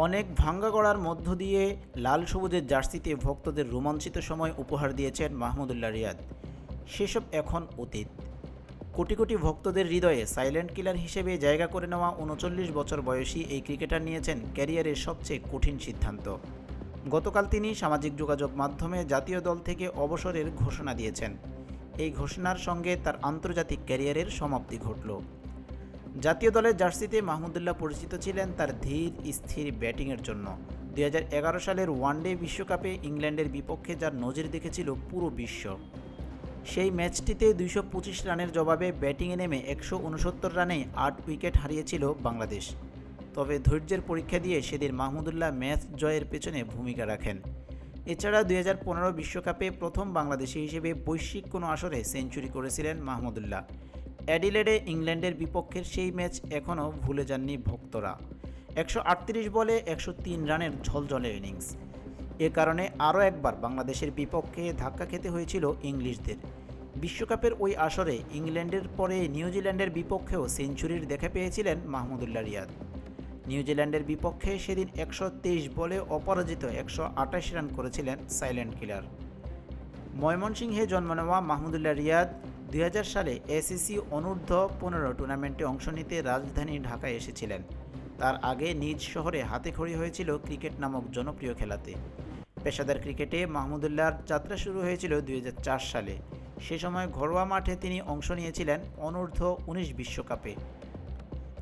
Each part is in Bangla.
অনেক ভাঙ্গা গড়ার মধ্য দিয়ে লাল সবুজের জার্সিতে ভক্তদের রোমাঞ্চিত সময় উপহার দিয়েছেন মাহমুদুল্লাহ রিয়াদ। সেসব এখন অতীত। কোটি কোটি ভক্তদের হৃদয়ে সাইলেন্ট কিলার হিসেবে জায়গা করে নেওয়া উনচল্লিশ বছর বয়সী এই ক্রিকেটার নিয়েছেন ক্যারিয়ারের সবচেয়ে কঠিন সিদ্ধান্ত। গতকাল তিনি সামাজিক যোগাযোগ মাধ্যমে জাতীয় দল থেকে অবসরের ঘোষণা দিয়েছেন। এই ঘোষণার সঙ্গে তার আন্তর্জাতিক ক্যারিয়ারের সমাপ্তি ঘটল। জাতীয় দলের জার্সিতে মাহমুদুল্লাহ পরিচিত ছিলেন তার ধীর, স্থির ব্যাটিংয়ের জন্য। দুই হাজার এগারো সালের ওয়ানডে বিশ্বকাপে ইংল্যান্ডের বিপক্ষে যার নজির দেখেছিল পুরো বিশ্ব। সেই ম্যাচটিতে দুইশো পঁচিশ রানের জবাবে ব্যাটিংয়ে নেমে একশো উনসত্তর রানে আট উইকেট হারিয়েছিল বাংলাদেশ। তবে ধৈর্যের পরীক্ষা দিয়ে সেদিন মাহমুদুল্লাহ ম্যাচ জয়ের পেছনে ভূমিকা রাখেন। এছাড়া দুই বিশ্বকাপে প্রথম বাংলাদেশি হিসেবে বৈশ্বিক কোনো আসরে সেঞ্চুরি করেছিলেন মাহমুদুল্লাহ। অ্যাডিলেডে ইংল্যান্ডের বিপক্ষের সেই ম্যাচ এখনও ভুলে যাননি ভক্তরা। একশো আটত্রিশ বলে একশো তিন রানের ঝলঝলে ইনিংস। এ কারণে আরও একবার বাংলাদেশের বিপক্ষে ধাক্কা খেতে হয়েছিল ইংলিশদের। বিশ্বকাপের ওই আসরে ইংল্যান্ডের পরে নিউজিল্যান্ডের বিপক্ষেও সেঞ্চুরির দেখা পেয়েছিলেন মাহমুদুল্লাহ রিয়াদ। নিউজিল্যান্ডের বিপক্ষে সেদিন একশো তেইশ বলে অপরাজিত একশো আটাশ রান করেছিলেন সাইলেন্ট কিলার। ময়মনসিংহে জন্ম নেওয়া মাহমুদুল্লাহ রিয়াদ দুই হাজার সালে এসিসি অনূর্ধ্ব পনেরো টুর্নামেন্টে অংশ নিতে রাজধানী ঢাকায় এসেছিলেন। তার আগে নিজ শহরে হাতেখড়ি হয়েছিল ক্রিকেট নামক জনপ্রিয় খেলাতে। পেশাদার ক্রিকেটে মাহমুদুল্লাহর যাত্রা শুরু হয়েছিল দুই হাজার চার সালে। সে সময় ঘরোয়া মাঠে তিনি অংশ নিয়েছিলেন অনূর্ধ্ব উনিশ বিশ্বকাপে।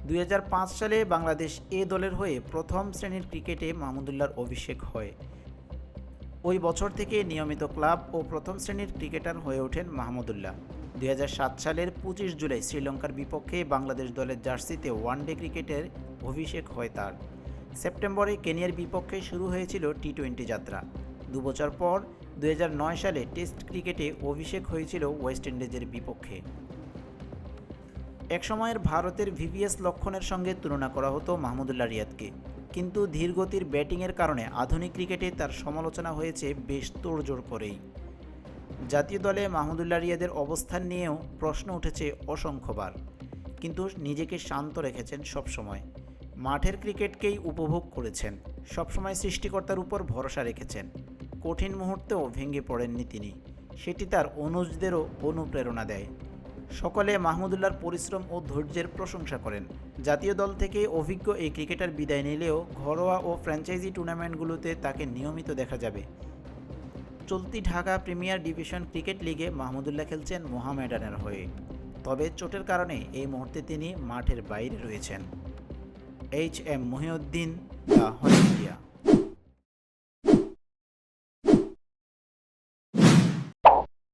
দুই হাজার পাঁচ সালে বাংলাদেশ এ দলের হয়ে প্রথম শ্রেণির ক্রিকেটে মাহমুদুল্লাহর অভিষেক হয়। ওই বছর থেকে নিয়মিত ক্লাব ও প্রথম শ্রেণির ক্রিকেটার হয়ে ওঠেন মাহমুদুল্লাহ দুই হাজার সাত সালের পঁচিশ জুলাই শ্রীলঙ্কার বিপক্ষে বাংলাদেশ দলের জার্সিতে ওয়ানডে ক্রিকেটের অভিষেক হয় তার। সেপ্টেম্বরে কেনিয়ার বিপক্ষে শুরু হয়েছিল টি টোয়েন্টি যাত্রা। দুবছর পর দু হাজার নয় সালে টেস্ট ক্রিকেটে অভিষেক হয়েছিল ওয়েস্ট ইন্ডিজের বিপক্ষে। একসময়ের ভারতের ভিভিএস লক্ষণের সঙ্গে তুলনা করা হতো মাহমুদুল্লাহ রিয়াদকে। কিন্তু ধীরগতির ব্যাটিংয়ের কারণে আধুনিক ক্রিকেটে তার সমালোচনা হয়েছে বেশ তোড়জোড় করেই। জাতীয় দলে মাহমুদুল্লাহ রিয়াদের অবস্থান নিয়েও প্রশ্ন উঠেছে অসংখ্যবার। কিন্তু নিজেকে শান্ত রেখেছেন সবসময়। মাঠের ক্রিকেটকেই উপভোগ করেছেন। সবসময় সৃষ্টিকর্তার উপর ভরসা রেখেছেন। কঠিন মুহূর্তেও ভেঙে পড়েননি তিনি। সেটি তার অনুজদেরও অনুপ্রেরণা দেয়। সকলে মাহমুদুল্লাহর পরিশ্রম ও ধৈর্যের প্রশংসা করেন। জাতীয় দল থেকে অভিজ্ঞ এই ক্রিকেটার বিদায় নিলেও ঘরোয়া ও ফ্র্যাঞ্চাইজি টুর্নামেন্টগুলোতে তাকে নিয়মিত দেখা যাবে। চলতি ঢাকা প্রিমিয়ার ডিভিশন ক্রিকেট লিগে মাহমুদুল্লাহ খেলছেন মোহামেডানের হয়ে। তবে চোটের কারণে এই মুহূর্তে তিনি মাঠের বাইরে রয়েছেন। H M Mohiuddin, the India.